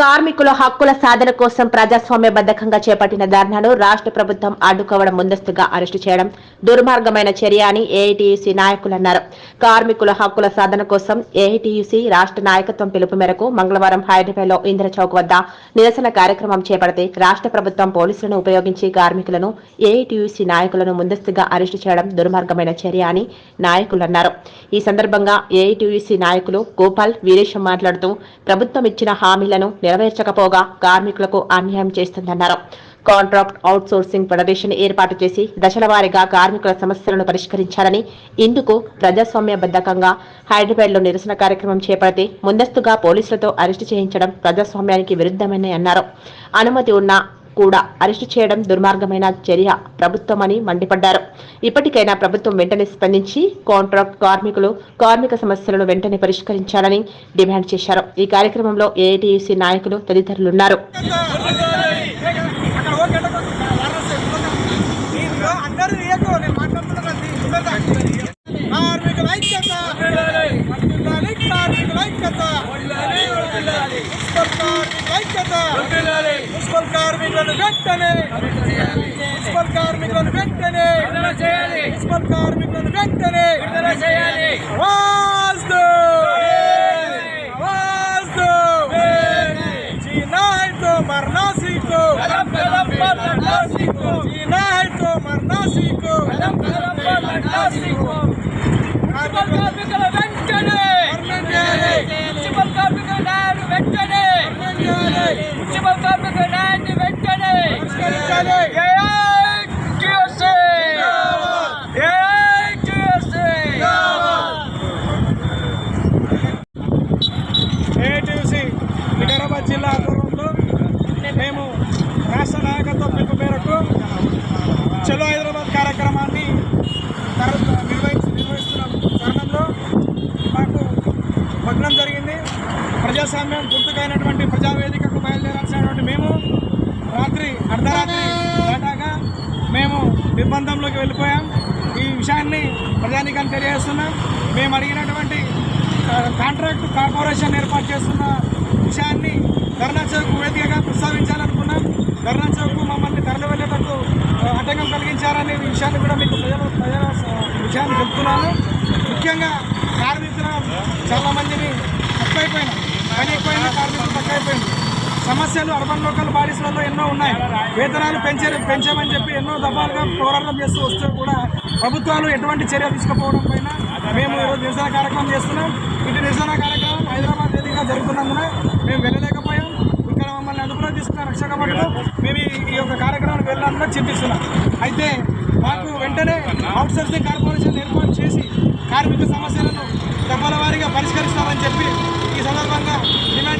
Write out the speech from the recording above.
కార్మికుల హక్కుల సాధన కోసం ప్రజాస్వామ్యబద్ధకంగా చేపట్టిన ధర్నాను రాష్ట్ర ప్రభుత్వం అడ్డుకోవడం ముందస్తుగా అరెస్టు చేయడం దుర్మార్గమైన చర్య అని ఏఐటీయూసీ నాయకులు అన్నారు. కార్మికుల హక్కుల సాధన కోసం ఏఐటీయూసీ రాష్ట్ర నాయకత్వం పిలుపు మేరకు మంగళవారం హైదరాబాద్లో ఇంద్ర చౌక్ వద్ద నిరసన కార్యక్రమం చేపడితే రాష్ట్ర ప్రభుత్వం పోలీసులను ఉపయోగించి కార్మికులను ఏఐటీయూసీ నాయకులను ముందస్తుగా అరెస్టు చేయడం దుర్మార్గమైన చర్య అని నాయకులు అన్నారు. ఈ సందర్భంగా ఏఐటీయూసీ నాయకులు గోపాల్ వీరేశం మాట్లాడుతూ ప్రభుత్వం ఇచ్చిన హామీలను నెరవేర్చకపోగా కార్మికులకు అన్యాయం చేస్తుందన్నారు. కాంట్రాక్ట్ అవుట్సోర్సింగ్ ఫెడరేషన్ ఏర్పాటు చేసి దశల వారీగా కార్మికుల సమస్యలను పరిష్కరించాలని ఇందుకు ప్రజాస్వామ్యబద్ధకంగా హైదరాబాద్లో నిరసన కార్యక్రమం చేపడితే ముందస్తుగా పోలీసులతో అరెస్టు చేయించడం ప్రజాస్వామ్యానికి విరుద్ధమని అన్నారు. అనుమతి ఉన్నా కూడా అరెస్టు చేయడం దుర్మార్గమైన చర్య ప్రభుత్వమని మండిపడ్డారు. ఇప్పటికైనా ప్రభుత్వం వెంటనే స్పందించి కాంట్రాక్ట్ కార్మికులు కార్మిక సమస్యలను వెంటనే పరిష్కరించాలని డిమాండ్ చేశారు. ఈ కార్యక్రమంలో ఏఐటీయూసీ నాయకులు తదితరులున్నారు. అందరూ ఏకో నేను మాట్లాడుతున్నా కార్మికుల ఐక్యత వర్ధిల్లాలి కార్మికుల ఐక్యత మున్సిపల్ కార్మికుల ఐక్యత మున్సిపల్ కార్మికులను వెంటనే మున్సిపల్ కార్మికులను వెంటనే మున్సిపల్ కార్మికులను వెంటనే మరణాసీకు మరణాసీకు మరణాసీకు ప్రజాస్వామ్యం గుర్తుకైనటువంటి ప్రజావేదికకు బయలుదేరాల్సినటువంటి మేము రాత్రి అర్ధరాత్రి దాటాగా మేము నిర్బంధంలోకి వెళ్ళిపోయాం. ఈ విషయాన్ని ప్రజానికాన్ని తెలియజేస్తున్నాం. మేము అడిగినటువంటి కాంట్రాక్ట్ కార్పొరేషన్ ఏర్పాటు చేస్తున్న విషయాన్ని ధర్నా చౌక్ వేదికగా ప్రస్తావించాలనుకున్నాం. ధర్నా చౌక్ మమ్మల్ని తరలి వెళ్ళేటట్టు ఆటంకం కలిగించారనే విషయాన్ని కూడా మీకు ప్రజల ప్రజల విషయాన్ని చెప్తున్నాను. ముఖ్యంగా కార్మికుల చాలామందిని తప్పైపోయినాం పని ఎక్కువైనా కార్మికులు తక్కువైపోయింది. సమస్యలు అర్బన్ లోకల్ బాడీస్లలో ఎన్నో ఉన్నాయి. వేతనాలు పెంచే పెంచామని చెప్పి ఎన్నో దఫాలుగా పోరాటం చేస్తూ వస్తే కూడా ప్రభుత్వాలు ఎటువంటి చర్య తీసుకుపోవడం పైన మేము ఈరోజు నిరసన కార్యక్రమం చేస్తున్నాం. ఇటు నిరసన కార్యక్రమం హైదరాబాద్ వేదికగా జరుగుతున్నందున మేము వెళ్ళలేకపోయాం. ఇక్కడ మమ్మల్ని అదుపులో తీసుకున్న రక్షక భటులు మేము ఈ- ఈ యొక్క కార్యక్రమానికి వెళ్ళాలని చింతిస్తున్నాం. అయితే మాకు వెంటనే అవుట్సోర్సింగ్ కార్పొరేషన్ ఏర్పాటు చేసి కార్మిక సమస్యలను దఫల వారీగా పరిష్కరిస్తామని చెప్పి ఈ సందర్భంగా డిమాండ్ చేస్తున్నాం ఏఐటిఎస్సి ఏఐటిఎస్సి అవార్డ్ లైక్